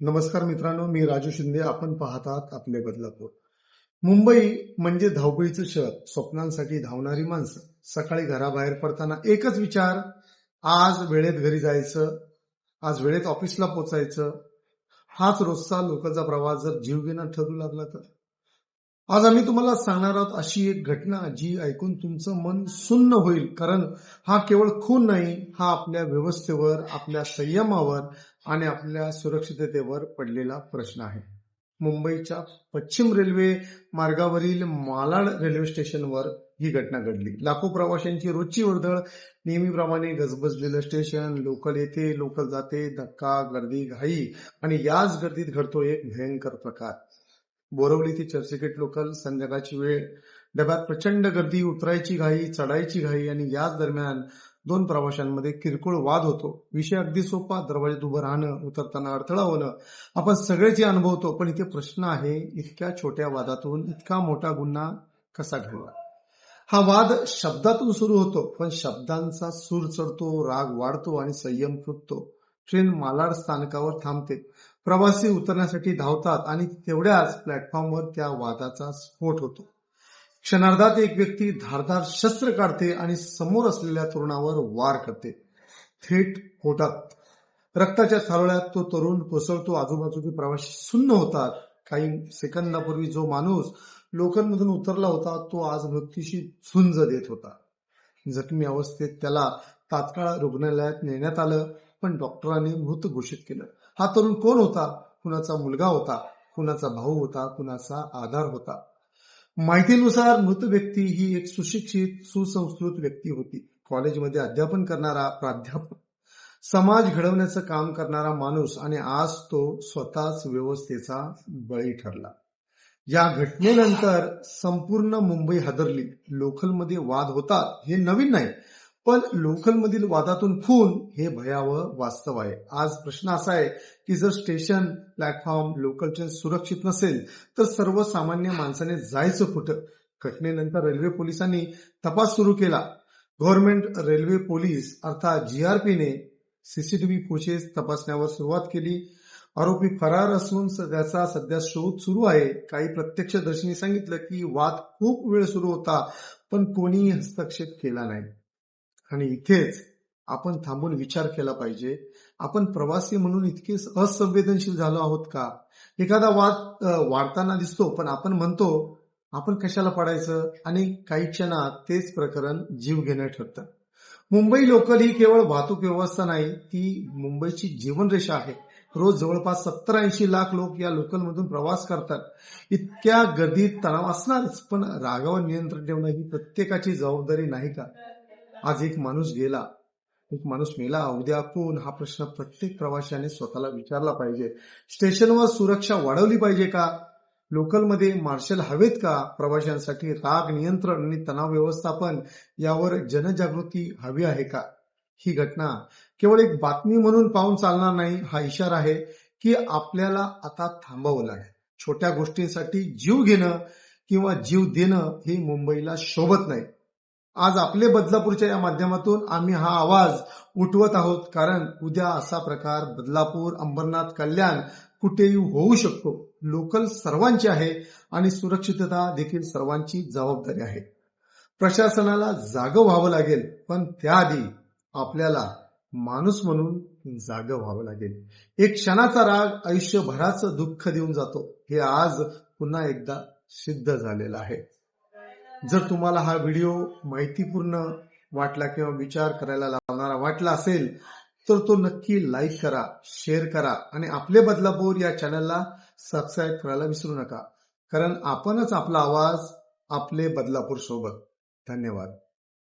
नमस्कार मित्रांनो मी राजू शिंदे. आपण पाहतात आपले बदलापूर. मुंबई म्हणजे धावपळीचं शहर. स्वप्नांसाठी धावणारी माणसं. सकाळी घराबाहेर पडताना एकच विचार आज वेळेत घरी जायचं आज वेळेत ऑफिसला पोचायचं. हाच रोजचा लोकांचा प्रवास. जर जीवघेणं ठरू लागला तर. आज आम्ही तुम्हाला सांगणार आहोत अशी एक घटना जी ऐकून तुमचं मन सुन्न होईल. कारण हा केवळ खून नाही हा आपल्या व्यवस्थेवर आपल्या संयमावर आणि आपल्या सुरक्षिततेवर पडलेला प्रश्न आहे. मुंबईच्या पश्चिम रेल्वे मार्गावरील मालाड रेल्वे स्टेशनवर ही घटना घडली. लाखो प्रवाशांची रोजची वर्दळ नेहमीप्रमाणे गजबजलेलं स्टेशन लोकल येते लोकल जाते धक्का गर्दी घाई आणि याच गर्दीत घडतो एक भयंकर प्रकार. बोरवली ते चर्चगेट लोकल संध्याकाळची वेळ. डब्यात प्रचंड गर्दी उतरायची घाई चढायची घाई आणि याच दरम्यान दोन प्रवाशांमध्ये किरकोळ वाद होतो. विषय अगदी सोपा दरवाज्यात उभं राहणं उतरताना अडथळा होणं. आपण सगळेच अनुभवतो पण इथे प्रश्न आहे इतक्या छोट्या वादातून इतका मोठा गुन्हा कसा घडला? हा वाद शब्दातून सुरू होतो पण शब्दांचा सूर चढतो राग वाढतो आणि संयम फुटतो. ट्रेन मालाड स्थानकावर थांबते. प्रवासी उतरण्यासाठी धावतात आणि तेवढ्याच प्लॅटफॉर्मवर त्या वादाचा स्फोट होतो. क्षणार्धात एक व्यक्ती धारदार शस्त्र काढते आणि समोर असलेल्या तरुणावर वार करते. थेट पोटात. रक्ताच्या थारोळ्यात तो तरुण कोसळतो. आजूबाजूचे प्रवासी सुन्न होतात. काही सेकंदापूर्वी जो माणूस लोकलमधून उतरला होता तो आज मृत्यूशी झुंज देत होता. जखमी अवस्थेत त्याला तात्काळ रुग्णालयात नेण्यात आलं पण डॉक्टरांनी मृत घोषित केलं. हा तरुण कोण होता? कुणाचा मुलगा होता? कुणाचा भाऊ होता? कुणाचा आधार होता? माहितीनुसार मृत व्यक्ती ही एक सुशिक्षित सुसंस्कृत व्यक्ती होती. कॉलेजमध्ये अध्यापन करणारा प्राध्यापक. समाज घडवण्याचं काम करणारा माणूस आणि आज तो स्वतःच व्यवस्थेचा बळी ठरला. या घटनेनंतर संपूर्ण मुंबई हादरली. लोकलमध्ये वाद होतात हे नवीन नाही. पण लोकलमधील वादातून खून हे भयावह वास्तव आहे. आज प्रश्न असा आहे की जर स्टेशन प्लॅटफॉर्म लोकल ट्रेन सुरक्षित नसेल तर सर्वसामान्य माणसाने जायचं कुठं? घटनेनंतर रेल्वे पोलिसांनी तपास सुरू केला. गव्हर्नमेंट रेल्वे पोलीस अर्थात जीआरपीने सीसीटीव्ही फुटेज तपासण्यावर सुरुवात केली. आरोपी फरार असून त्याचा सध्या शोध सुरू आहे. काही प्रत्यक्षदर्शींनी सांगितलं की वाद खूप वेळ सुरू होता पण कोणीही हस्तक्षेप केला नाही. आणि इथेच आपण थांबून विचार केला पाहिजे. आपण प्रवासी म्हणून इतके असंवेदनशील झालो आहोत का? एखादा वाद वाढताना दिसतो पण आपण म्हणतो आपण कशाला पडायचं? आणि काही क्षणात तेच प्रकरण जीव घेणं ठरतं. मुंबई लोकल ही केवळ वाहतूक व्यवस्था नाही ती मुंबईची जीवनरेषा आहे. रोज जवळपास सत्तर ऐंशी लाख लोक या लोकलमधून प्रवास करतात. इतक्या गर्दीत तणाव असणारच पण रागावर नियंत्रण ठेवणं ही प्रत्येकाची जबाबदारी नाही का? आज एक माणूस गेला. एक माणूस मेला. उद्या कोण हा प्रश्न प्रत्येक प्रवाशाने स्वतःला विचारला पाहिजे. स्टेशनवर सुरक्षा वाढवली पाहिजे का? लोकलमध्ये मार्शल हवेत का? प्रवाशांसाठी राग नियंत्रण आणि तणाव व्यवस्थापन यावर जनजागृती हवी आहे का? ही घटना केवळ एक बातमी म्हणून पाहून चालणार नाही. हा इशारा आहे की आपल्याला आता थांबावं लागेल. छोट्या गोष्टींसाठी जीव घेणं किंवा जीव देणं हे मुंबईला शोभत नाही. आज आपले बदलापूरच्या या माध्यमातून आम्ही हा आवाज उठवत आहोत. कारण उद्या असा प्रकार बदलापूर अंबरनाथ कल्याण कुठेही होऊ शकतो. लोकल सर्वांची आहे आणि सुरक्षितता देखील सर्वांची जबाबदारी आहे. प्रशासनाला जाग व्हावं लागेल पण त्याआधी आपल्याला माणूस म्हणून जाग व्हावं लागेल. एक क्षणाचा राग आयुष्यभराचं दुःख देऊन जातो. हे आज पुन्हा एकदा सिद्ध झालेलं आहे. जर तुम्हाला हा व्हिडिओ माहितीपूर्ण वाटला किंवा विचार करायला लावणारा वाटला असेल तर तो नक्की लाईक करा शेअर करा आणि आपले बदलापूर या चॅनलला सबस्क्राईब करायला विसरू नका. कारण आपणच आपला आवाज आपले बदलापूर सोबत. धन्यवाद.